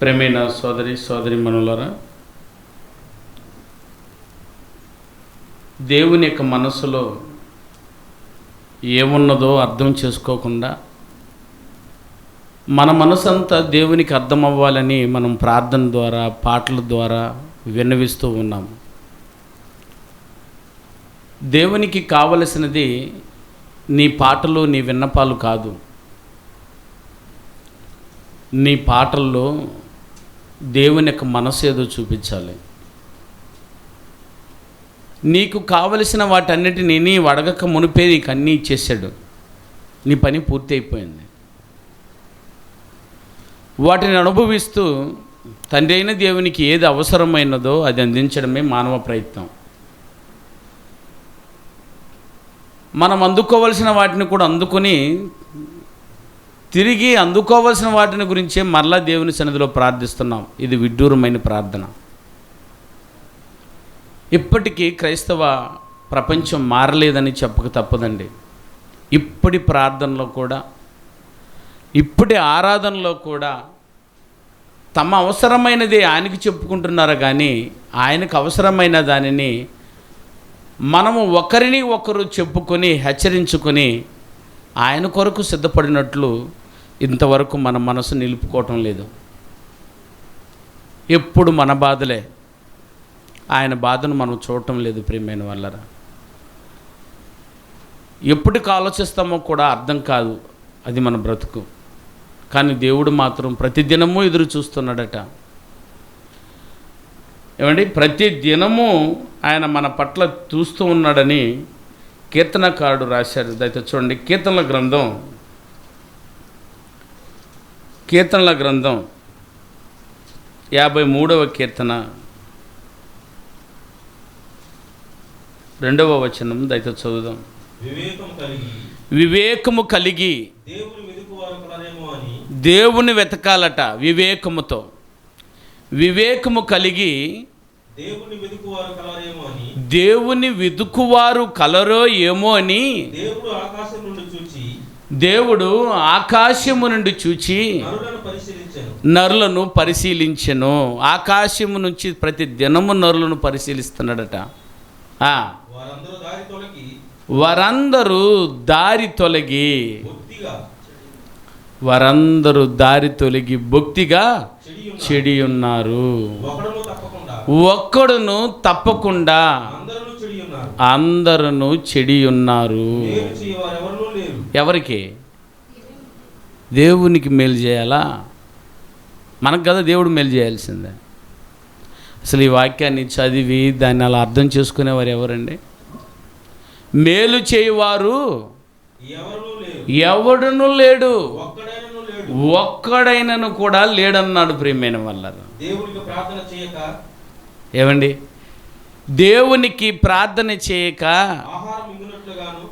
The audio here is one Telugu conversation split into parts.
ప్రేమైన సోదరి సోదరి మనులరా దేవుని యొక్క మనసులో ఏమున్నదో అర్థం చేసుకోకుండా మన మనసంతా దేవునికి అర్థం అవ్వాలని మనం ప్రార్థన ద్వారా పాటల ద్వారా విన్నవిస్తూ ఉన్నాము దేవునికి కావలసినది నీ పాటలు నీ విన్నపాలు కాదు. నీ పాటల్లో దేవుని యొక్క మనసు ఏదో చూపించాలి. నీకు కావలసిన వాటన్నిటిని నీ అడగక మునిపే నీకు అన్నీ ఇచ్చేసాడు. నీ పని పూర్తి అయిపోయింది. వాటిని అనుభవిస్తూ తండ్రి అయిన దేవునికి ఏది అవసరమైనదో అది అందించడమే మానవ ప్రయత్నం. మనం అందుకోవలసిన వాటిని కూడా అందుకొని తిరిగి అందుకోవాల్సిన వాటిని గురించే మరలా దేవుని సన్నిధిలో ప్రార్థిస్తున్నాం. ఇది విడ్డూరమైన ప్రార్థన. ఇప్పటికీ క్రైస్తవ ప్రపంచం మారలేదని చెప్పక తప్పదండి. ఇప్పటి ప్రార్థనలో కూడా ఇప్పటి ఆరాధనలో కూడా తమ అవసరమైనది ఆయనకి చెప్పుకుంటున్నారు కానీ ఆయనకు అవసరమైన దానిని మనము ఒకరిని ఒకరు చెప్పుకొని హెచ్చరించుకొని ఆయన కొరకు సిద్ధపడినట్లు ఇంతవరకు మన మనసు నిలుపుకోవటం లేదు. ఎప్పుడు మన బాధలే. ఆయన బాధను మనం చూడటం లేదు ప్రియమైన వాళ్ళరా. ఎప్పటికి ఆలోచిస్తామో కూడా అర్థం కాదు అది మన బ్రతుకు. కానీ దేవుడు మాత్రం ప్రతి దినము ఎదురు చూస్తున్నాడట. ఏమండి? ప్రతి దినము ఆయన మన పట్ల చూస్తూ ఉన్నాడని కీర్తనకారుడు రాశారు. దయతో చూడండి కీర్తనల గ్రంథం. కీర్తనల గ్రంథం. యాభై మూడవ కీర్తన. రెండవ వచనం దయతో చదువుదాం. వివేకము కలిగి దేవుని వెతకాలట వివేకముతో. వివేకము కలిగి దేవుని వెతుకువారు కలరో ఏమో అని దేవుడు ఆకాశం నుండి చూచి దేవుడు ఆకాశము నుండి చూచి నరులను పరిశీలించను. ఆకాశము నుంచి ప్రతి దినము నరులను పరిశీలిస్తున్నాడట. వారందరూ దారి తొలగి వారందరూ దారి తొలగి భక్తిగా చెడి ఉన్న చెడి ఉన్నారు ఒక్కడును తప్పకుండా అందరూ చెడి ఉన్నారు ఎవరికి? దేవునికి మేలు చేయాలా? మనకు కదా దేవుడు మేలు చేయాల్సిందే. అసలు ఈ వాక్యాన్ని చదివి దాన్ని అలా అర్థం చేసుకునేవారు ఎవరండి? మేలు చేయవారు ఎవడును లేడు. ఒక్కడైనను కూడా లేడన్నాడు ప్రియమైన వల్ల దేవునికి ప్రార్థన చేయక ఏమండి? దేవునికి ప్రార్థన చేయక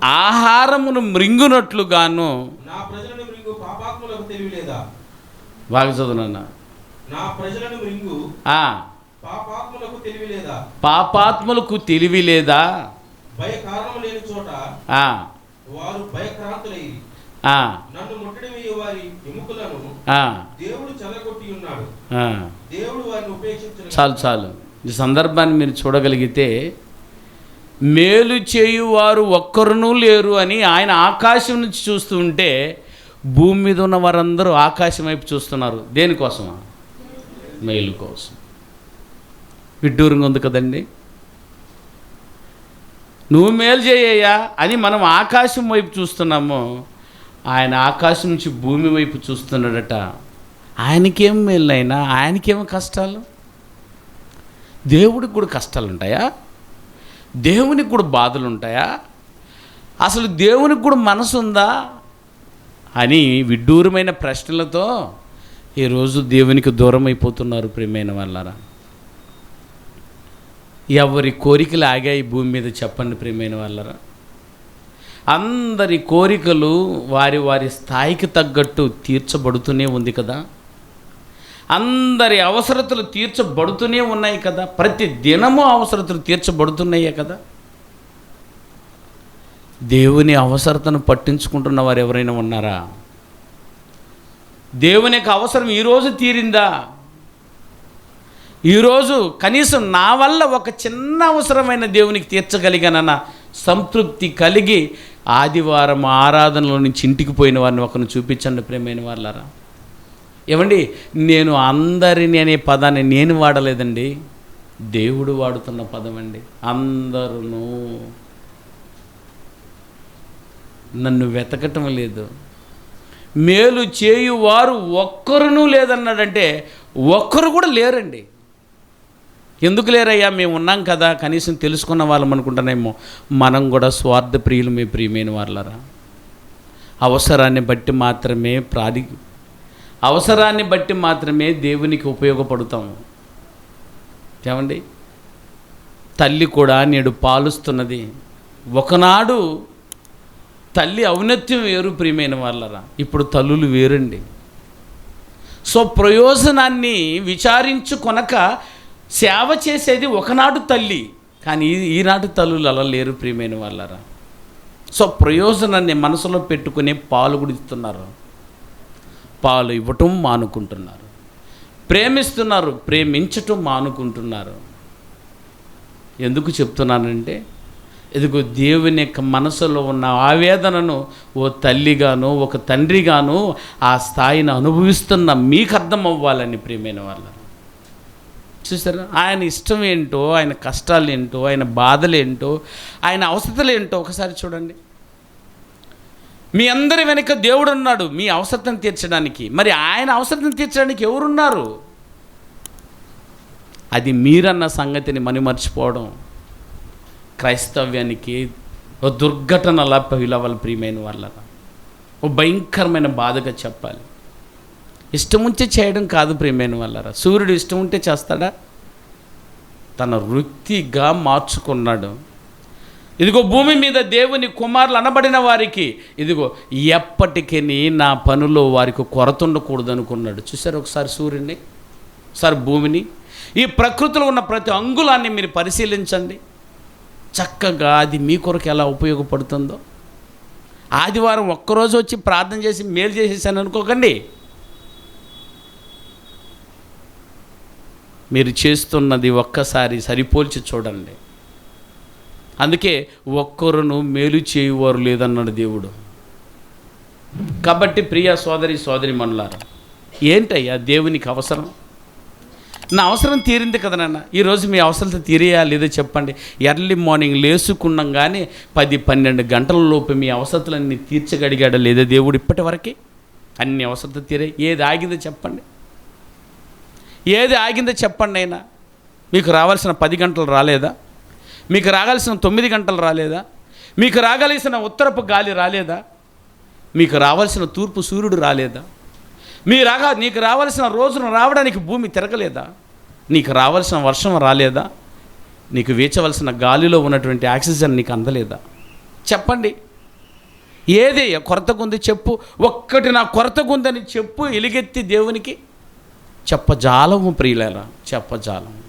ఆహారమును మృంగునట్లుగాను బాగా చదువునన్నా పాపాత్ములకు తెలివి లేదా వారు నన్ను ముట్టడి వారి ఎముకలను దేవుడు ఉన్నాడు. దేవుడు వారిని చాలు చాలు. ఈ సందర్భాన్ని మీరు చూడగలిగితే మేలు చేయువారు ఒక్కరునూ లేరు అని ఆయన ఆకాశం నుంచి చూస్తూ ఉంటే భూమి మీద ఉన్న వారందరూ ఆకాశం వైపు చూస్తున్నారు. దేనికోసమా? మేలు కోసం. విడ్డూరంగా ఉంది కదండి. నువ్వు మేలు చేయయ్యా అని మనం ఆకాశం వైపు చూస్తున్నాము ఆయన ఆకాశం నుంచి భూమి వైపు చూస్తున్నాడట. ఆయనకేం మేలు అయినా ఆయనకేం కష్టాలు? దేవుడికి కూడా కష్టాలు ఉంటాయా దేవునికి కూడా బాధలు ఉంటాయా అసలు దేవునికి కూడా మనసు ఉందా అని విడ్డూరమైన ప్రశ్నలతో ఈరోజు దేవునికి దూరం అయిపోతున్నారు ప్రియమైన వాళ్ళారా. ఎవరి కోరికలు ఆగాయి భూమి మీద చెప్పండి ప్రియమైన వాళ్ళరా. అందరి కోరికలు వారి వారి స్థాయికి తగ్గట్టు తీర్చబడుతూనే ఉంది కదా. అందరి అవసరతలు తీర్చబడుతూనే ఉన్నాయి కదా. ప్రతి దినము అవసరతలు తీర్చబడుతున్నాయే కదా. దేవుని అవసరతను పట్టించుకుంటున్న వారు ఎవరైనా ఉన్నారా? దేవుని యొక్క అవసరం ఈరోజు తీరిందా? ఈరోజు కనీసం నా వల్ల ఒక చిన్న అవసరమైన దేవునికి తీర్చగలిగానన్న సంతృప్తి కలిగి ఆదివారం ఆరాధనలో నుంచి ఇంటికి పోయిన వారిని ఒకరిని చూపించండి ప్రేమైన వాళ్ళారా ఏమండి నేను అందరిని అనే పదాన్ని నేను వాడలేదండి. దేవుడు వాడుతున్న పదం అండి అందరూ నన్ను వెతకటం లేదు. మేలు చేయువారు ఒక్కరునూ లేదన్నాడంటే ఒక్కరు కూడా లేరండి. ఎందుకు లేరయ్యా? మేము ఉన్నాం కదా కనీసం తెలుసుకున్న వాళ్ళం అనుకుంటానేమో మనం కూడా స్వార్థ ప్రియులు మీ ప్రియమైన వాళ్ళరా అవసరాన్ని బట్టి మాత్రమే ప్రాధి అవసరాన్ని బట్టి మాత్రమే దేవునికి ఉపయోగపడతాము. ఏమండి? తల్లి కూడా నేడు పాలుస్తున్నది. ఒకనాడు తల్లి ఔన్నత్యం వేరు ప్రియమైన వాళ్ళరా. ఇప్పుడు తల్లులు వేరండి. సో ప్రయోజనాన్ని విచారించుకొనక సేవ చేసేది ఒకనాడు తల్లి. కానీ ఈ- ఈనాటి తల్లులు అలా లేరు ప్రియమైన వాళ్ళరా. సో ప్రయోజనాన్ని మనసులో పెట్టుకునే పాలు కూడా ఇస్తున్నారు. పాలు ఇవ్వటం మానుకుంటున్నారు. ప్రేమిస్తున్నారు ప్రేమించటం మానుకుంటున్నారు. ఎందుకు చెప్తున్నానంటే ఇదిగో దేవుని యొక్క మనసులో ఉన్న ఆవేదనను ఓ తల్లిగాను ఒక తండ్రిగాను ఆ స్థాయిని అనుభవిస్తున్న మీకు అర్థం అవ్వాలని ప్రియమైన వాళ్ళ. చూసారా? ఆయన ఇష్టం ఏంటో ఆయన కష్టాలు ఏంటో ఆయన బాధలు ఏంటో ఆయన అవసరతలు ఏంటో ఒకసారి చూడండి. మీ అందరి వెనుక దేవుడు ఉన్నాడు మీ అవసరతను తీర్చడానికి. మరి ఆయన అవసరతను తీర్చడానికి ఎవరున్నారు? అది మీరన్న సంగతిని మనిమర్చిపోవడం క్రైస్తవ్యానికి ఓ దుర్ఘటనలా పిలవాలి ప్రియమైన వాళ్ళ ఓ భయంకరమైన బాధగా చెప్పాలి. ఇష్టం ఉంటే చేయడం కాదు ప్రియమైన వాళ్ళరా. సూర్యుడు ఇష్టం ఉంటే చేస్తాడా? తన వృత్తిగా మార్చుకున్నాడు. ఇదిగో భూమి మీద దేవుని కుమారులు అనబడిన వారికి ఇదిగో ఎప్పటికీ నా పనులో వారికి కొరత ఉండకూడదు అనుకున్నాడు. చూసారు ఒకసారి సూర్యుడిని సార్ భూమిని? ఈ ప్రకృతిలో ఉన్న ప్రతి అంగుళాన్ని మీరు పరిశీలించండి. చక్కగా అది మీ కొరకు ఎలా ఉపయోగపడుతుందో. ఆదివారం ఒక్కరోజు వచ్చి ప్రార్థన చేసి మేలు చేసేసాను అనుకోకండి. మీరు చేస్తున్నది ఒక్కసారి సరిపోల్చి చూడండి. అందుకే ఒక్కరును మేలు చేయువారు లేదన్నాడు దేవుడు. కాబట్టి ప్రియ సోదరి సోదరి మనులారా ఏంటయ్యా దేవునికి అవసరం? నా అవసరం తీరింది కదా నాన్న. ఈరోజు మీ అవసరం తీరేయా లేదో చెప్పండి? ఎర్లీ మార్నింగ్ లేసుకున్నాం కానీ పది పన్నెండు గంటల లోపు మీ అవసరతలన్నీ తీర్చగడిగాడా లేదా దేవుడు ఇప్పటి వరకే? అన్ని అవసరత తీరే. ఏది ఆగిందో చెప్పండి. ఏది ఆగిందో చెప్పండి అయినా. మీకు రావాల్సిన పది గంటలు రాలేదా? మీకు రాగాల్సిన తొమ్మిది గంటలు రాలేదా? మీకు రాగలిసిన ఉత్తరపు గాలి రాలేదా? మీకు రావాల్సిన తూర్పు సూర్యుడు రాలేదా? మీ రాగా నీకు రావాల్సిన రోజున రావడానికి భూమి తిరగలేదా? నీకు రావాల్సిన వర్షం రాలేదా? నీకు వీచవలసిన గాలిలో ఉన్నటువంటి ఆక్సిజన్ నీకు అందలేదా? చెప్పండి. ఏది కొరతగుంది చెప్పు. ఒక్కటి నా కొరతగుందని చెప్పు ఎలుగెత్తి దేవునికి. చెప్పజాలము ప్రియులరా చెప్పజాలము.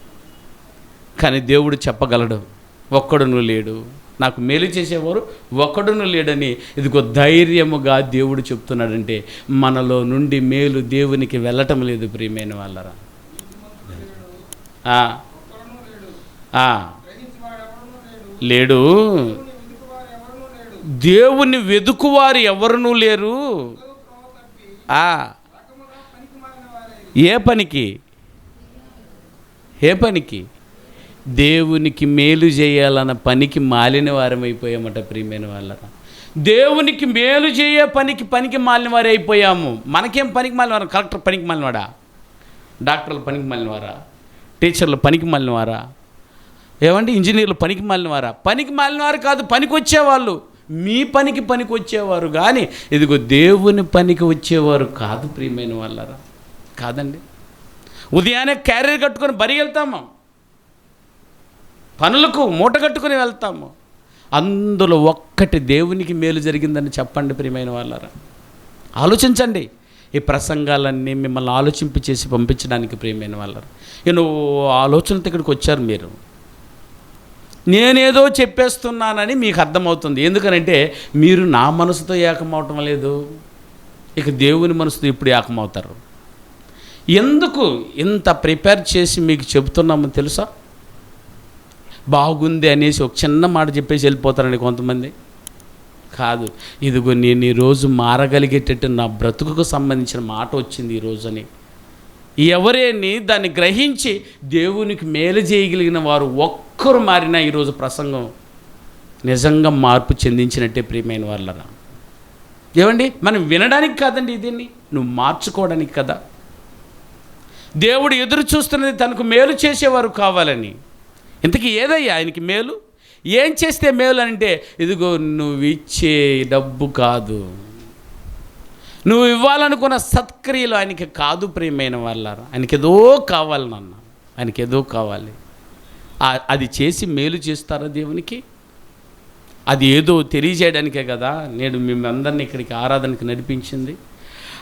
కానీ దేవుడు చెప్పగలడు. ఒక్కడును లేడు. నాకు మేలు చేసేవారు ఒక్కడును లేడని ఇదిగో ధైర్యముగా దేవుడు చెప్తున్నాడంటే మనలో నుండి మేలు దేవునికి వెళ్ళటం లేదు ప్రియమైన వాళ్ళరా. లేడు. దేవుని వెదుకువారు ఎవరునూ లేరు. ఏ పనికి? ఏ పనికి? దేవునికి మేలు చేయాలన్న పనికి మాలిన వారం అయిపోయామట ప్రియమైన వాళ్ళరా. దేవునికి మేలు చేయే పనికి పనికి మాలిన వారు అయిపోయాము. మనకేం పనికి మాలినవారా కలెక్టర్ పనికి మాలినవాడా డాక్టర్లు పనికి మాలినవారా టీచర్లు పనికి మాలినవారా ఏమండి? ఇంజనీర్లు పనికి మాలినవారా పనికి మాలినవారు కాదు పనికి వచ్చేవాళ్ళు మీ పనికి పనికి వచ్చేవారు కానీ ఇదిగో దేవుని పనికి వచ్చేవారు కాదు ప్రియమైన వాళ్ళరా. కాదండి. ఉదయాన్నే క్యారియర్ కట్టుకొని బరి వెళ్తాము పనులకు మూట కట్టుకొని వెళ్తాము. అందులో ఒక్కటి దేవునికి మేలు జరిగిందని చెప్పండి ప్రియమైన వాళ్ళారా. ఆలోచించండి. ఈ ప్రసంగాలన్నీ మిమ్మల్ని ఆలోచింపు చేసి పంపించడానికి ప్రియమైన వాళ్ళారా. నేను నువ్వు ఆలోచనతో ఇక్కడికి వచ్చారు మీరు. నేనేదో చెప్పేస్తున్నానని మీకు అర్థమవుతుంది. ఎందుకనంటే మీరు నా మనసుతో ఏకమవటం లేదు. ఇక దేవుని మనసుతో ఇప్పుడు ఏకమవుతారు. ఎందుకు ఇంత ప్రిపేర్ చేసి మీకు చెబుతున్నామో తెలుసా? బాగుంది అనేసి ఒక చిన్న మాట చెప్పేసి వెళ్ళిపోతారండి కొంతమంది. కాదు ఇదిగో నేను ఈరోజు మారగలిగేటట్టు నా బ్రతుకుకు సంబంధించిన మాట వచ్చింది ఈరోజు అని. ఎవరేని దాన్ని గ్రహించి దేవునికి మేలు చేయగలిగిన వారు ఒక్కరు మారినా ఈరోజు ప్రసంగం నిజంగా మార్పు చెందించినట్టే ప్రియమైన వాళ్ళరా. ఏమండి? మనం వినడానికి కాదండి దీన్ని నువ్వు మార్చుకోవడానికి కదా. దేవుడు ఎదురు చూస్తున్నది తనకు మేలు చేసేవారు కావాలని. ఇంతకీ ఏదయ్యా ఆయనకి మేలు? ఏం చేస్తే మేలు అంటే ఇదిగో నువ్వు ఇచ్చే డబ్బు కాదు. నువ్వు ఇవ్వాలనుకున్న సత్క్రియలు ఆయనకి కాదు ప్రియమైన వాళ్ళారా? ఆయనకి ఏదో కావాలి నాన్న. ఆయనకి ఏదో కావాలి అది చేసి మేలు చేస్తారా దేవునికి? అది ఏదో తెలియజేయడానికే కదా నేను మిమ్మల్ని ఇక్కడికి ఆరాధనకి నడిపించింది.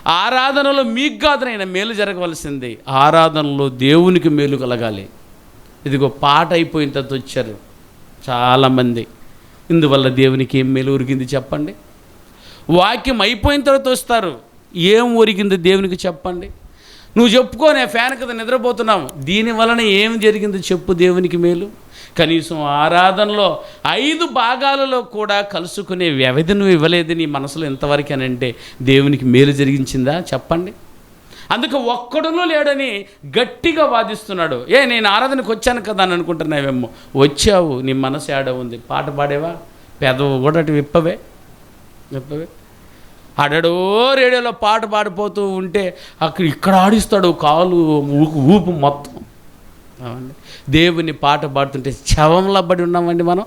ఆరాధనలో మీకు కాదు మేలు జరగవలసింది. ఆరాధనలో దేవునికి మేలు కలగాలి. ఇదిగో పాట అయిపోయిన తర్వాత వచ్చారు చాలామంది. ఇందువల్ల దేవునికి ఏం మేలు ఉరిగింది చెప్పండి. వాక్యం అయిపోయిన తర్వాత వస్తారు. ఏం ఒరిగింది దేవునికి చెప్పండి. నువ్వు చెప్పుకోనే ఫ్యాన్ కదా నిద్రపోతున్నావు దీని వలన ఏం జరిగింది చెప్పు దేవునికి మేలు. కనీసం ఆరాధనలో ఐదు భాగాలలో కూడా కలుసుకునే వ్యవధి నువ్వు ఇవ్వలేదు నీ మనసులో ఇంతవరకు అని అంటే దేవునికి మేలు జరిగించిందా చెప్పండి. అందుకు ఒక్కడునూ లేడని గట్టిగా వాదిస్తున్నాడు. ఏ నేను ఆరాధనకు వచ్చాను కదా అని అనుకుంటున్నావేమో. వచ్చావు నీ మనసు ఆడ ఉంది. పాట పాడేవా? పెదవు కూడా అటు విప్పవే? విప్పవే? ఆడాడో రేడియోలో పాట పాడిపోతూ ఉంటే అక్కడ ఇక్కడ ఆడిస్తాడు కాలు ఊపు ఊపు మొత్తం. అవునండి. దేవుని పాట పాడుతుంటే శవంలో పడి ఉన్నామండి మనం.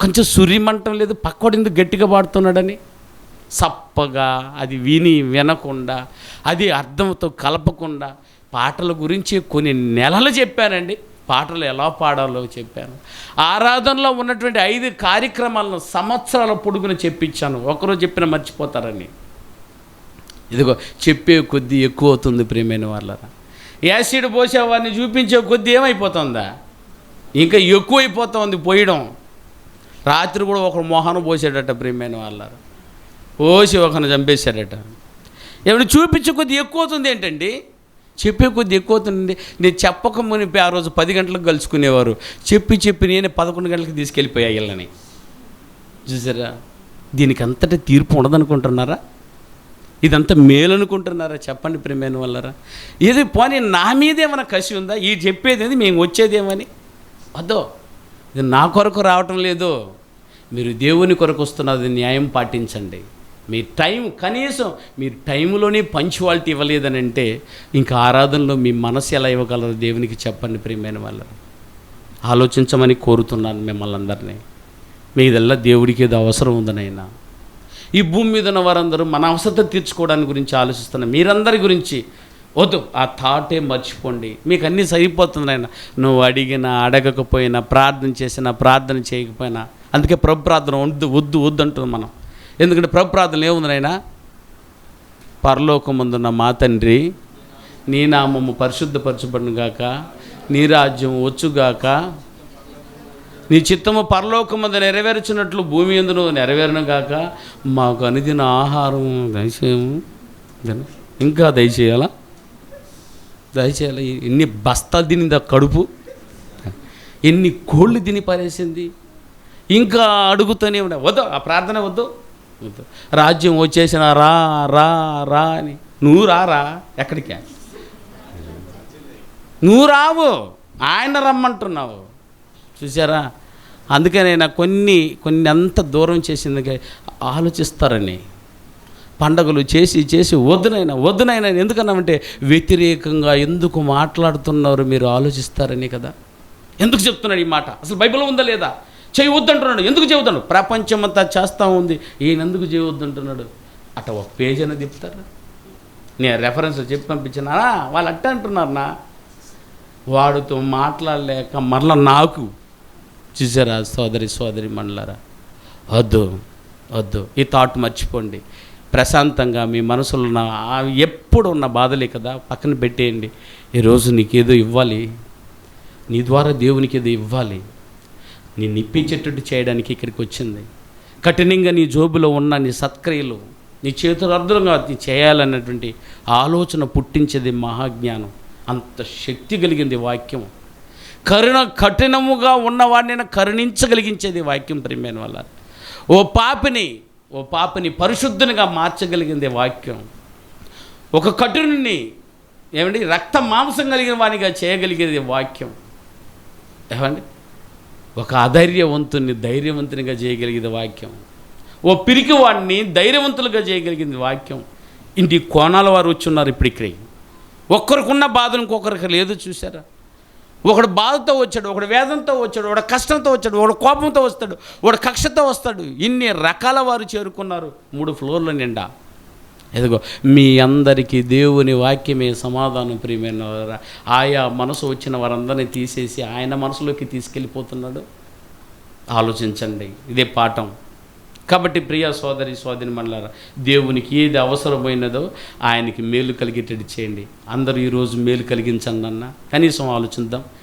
కొంచెం సురిమంటం లేదు పక్కోడు ఎందుకు గట్టిగా పాడుతున్నాడని? సప్పగా అది విని వినకుండా అది అర్థంతో కలపకుండా పాటల గురించి కొన్ని నెలలు చెప్పానండి. పాటలు ఎలా పాడాలో చెప్పాను. ఆరాధనలో ఉన్నటువంటి ఐదు కార్యక్రమాలను సంవత్సరాల పొడుగున చెప్పించాను. ఒకరోజు చెప్పిన మర్చిపోతారని. ఇదిగో చెప్పే కొద్దీ ఎక్కువ అవుతుంది ప్రియమైన వాళ్ళరా యాసిడ్ పోసేవారిని చూపించే కొద్దీ ఏమైపోతుందా? ఇంకా ఎక్కువైపోతుంది పోయడం. రాత్రి కూడా ఒకరు మొహాను పోసేటట్ట ప్రియమైన వాళ్ళారు పోసి ఒకరిని చంపేశారట. ఏమైనా చూపించే కొద్ది ఎక్కువ అవుతుంది ఏంటండి? చెప్పే కొద్ది ఎక్కువ అవుతుంది నేను చెప్పక మునిపి ఆ రోజు పది గంటలకు కలుసుకునేవారు. చెప్పి చెప్పి నేను పదకొండు గంటలకు తీసుకెళ్ళిపోయా వీళ్ళని చూసారా? దీనికి అంతటి తీర్పు ఉండదనుకుంటున్నారా? ఇదంతా మేలనుకుంటున్నారా? చెప్పండి ప్రేమైన వల్లరా. ఇది పోనీ నా మీదేమైనా కసి ఉందా? ఈ చెప్పేది మేము వచ్చేదేమని వద్దో ఇది నా కొరకు రావటం లేదు. మీరు దేవుని కొరకు వస్తున్నది న్యాయం పాటించండి. మీ టైం కనీసం మీరు టైంలోనే పంచువాలిటీ ఇవ్వలేదని అంటే ఇంకా ఆరాధనలో మీ మనసు ఎలా ఇవ్వగలరు దేవునికి చెప్పండి ప్రియమైన వాళ్ళు ఆలోచించమని కోరుతున్నాను మిమ్మల్ని అందరినీ. మీదల్లా దేవుడికి ఏదో అవసరం ఉందనైనా. ఈ భూమి మీద ఉన్న వారందరూ మన అవసరత తీర్చుకోవడానికి గురించి ఆలోచిస్తున్నారు మీరందరి గురించి వద్దు ఆ థాటే మర్చిపోండి. మీకు అన్నీ సరిపోతుంది ఆయన నువ్వు అడిగినా అడగకపోయినా ప్రార్థన చేసినా ప్రార్థన చేయకపోయినా అందుకే ప్రభు ప్రార్థన వద్దు వద్దు వద్దు అంటుంది మనం. ఎందుకంటే ప్రభు ప్రార్థన ఏముంది నాయన? పరలోకమందున్న మా తండ్రి నీ నామము పరిశుద్ధపరచబడును గాక నీ రాజ్యం వచ్చుగాక నీ చిత్తము పరలోకమందు నెరవేర్చినట్లు భూమి ఎందును నెరవేరును గాక మాకు అనుదిన ఆహారం దయచేయము. ఇంకా దయచేయాలా? దయచేయాలి? ఎన్ని బస్తాలు తినింది ఆ కడుపు? ఎన్ని కోళ్ళు తిని పారేసింది? ఇంకా అడుగుతూనే ఉండే వద్దు ఆ ప్రార్థన వద్దు. రాజ్యం వచ్చేసిన రా రా రా అని. నువ్వు రారా? ఎక్కడికి? నువ్వు రావు. ఆయన రమ్మంటున్నావు. చూసారా అందుకనే నాకు కొన్ని కొన్ని అంత దూరం చేసింది ఆలోచిస్తారని. పండగలు చేసి చేసి వద్దునైనా వద్దునైనా ఎందుకన్నామంటే వ్యతిరేకంగా ఎందుకు మాట్లాడుతున్నారు మీరు ఆలోచిస్తారని కదా. ఎందుకు చెప్తున్నాడు ఈ మాట? అసలు బైబిల్ ఉందా లేదా? చేయవద్దంటున్నాడు. ఎందుకు చేయవద్దు ప్రపంచం అంతా చేస్తూ ఉంది. ఈయన ఎందుకు చేయవద్దంటున్నాడు? అట ఒక పేజ్ అనేది తిప్పుతారు నేను రెఫరెన్స్ చెప్పి పంపించినా వాళ్ళు అట్ట అంటున్నారనా? వాడితో మాట్లాడలేక మరలా నాకు చూసారా సోదరి సోదరి మండలారా వద్దు వద్దు. ఈ థాట్ మర్చిపోండి. ప్రశాంతంగా మీ మనసులో ఉన్న ఎప్పుడు ఉన్న బాధలే కదా? పక్కన పెట్టేయండి. ఈరోజు నీకేదో ఇవ్వాలి. నీ ద్వారా దేవునికి ఏదో ఇవ్వాలి. నిన్ను ఇప్పించేటట్టు చేయడానికి ఇక్కడికి వచ్చింది. కఠినంగా నీ జోబులో ఉన్న నీ సత్క్రియలు నీ చేతులు అర్థంగా నీ చేయాలన్నటువంటి ఆలోచన పుట్టించేది మహాజ్ఞానం. అంత శక్తి కలిగింది వాక్యం. కరుణ కఠినముగా ఉన్నవాడిని కరుణించగలిగించేది వాక్యం ప్రేమైన వల్ల ఓ పాపిని ఓ పాపిని పరిశుద్ధునిగా మార్చగలిగింది వాక్యం. ఒక కఠినుని ఏమండి రక్త మాంసం కలిగిన వానిగా చేయగలిగేది వాక్యం. ఏమండి? ఒక అధైర్యవంతుని ధైర్యవంతునిగా చేయగలిగేది వాక్యం. ఓ పిరికి వాడిని ధైర్యవంతులుగా చేయగలిగింది వాక్యం. ఇంటి కోణాల వారు వచ్చి ఉన్నారు ఇప్పుడు ఇక్కడికి ఒక్కరికున్న బాధలు ఇంకొకరికి లేదు చూసారా ఒకడు బాధతో వచ్చాడు ఒకడు వేదంతో వచ్చాడు ఒకడు కష్టంతో వచ్చాడు ఒకడు కోపంతో వస్తాడు ఒకడు కక్షతో వస్తాడు. ఇన్ని రకాల వారు చేరుకున్నారు మూడు ఫ్లోర్ల నిండా. ఎదుగో మీ అందరికీ దేవుని వాక్యమే సమాధానం ప్రియమైన ఆయా మనసు వచ్చిన వారందరినీ తీసేసి ఆయన మనసులోకి తీసుకెళ్ళిపోతున్నాడు. ఆలోచించండి ఇదే పాఠం. కాబట్టి ప్రియ సోదరి సోదరి మళ్ళారా దేవునికి ఏది అవసరమైనదో ఆయనకి మేలు కలిగేటట్టు చేయండి. అందరూ ఈరోజు మేలు కలిగించండి అన్న. కనీసం ఆలోచిద్దాం.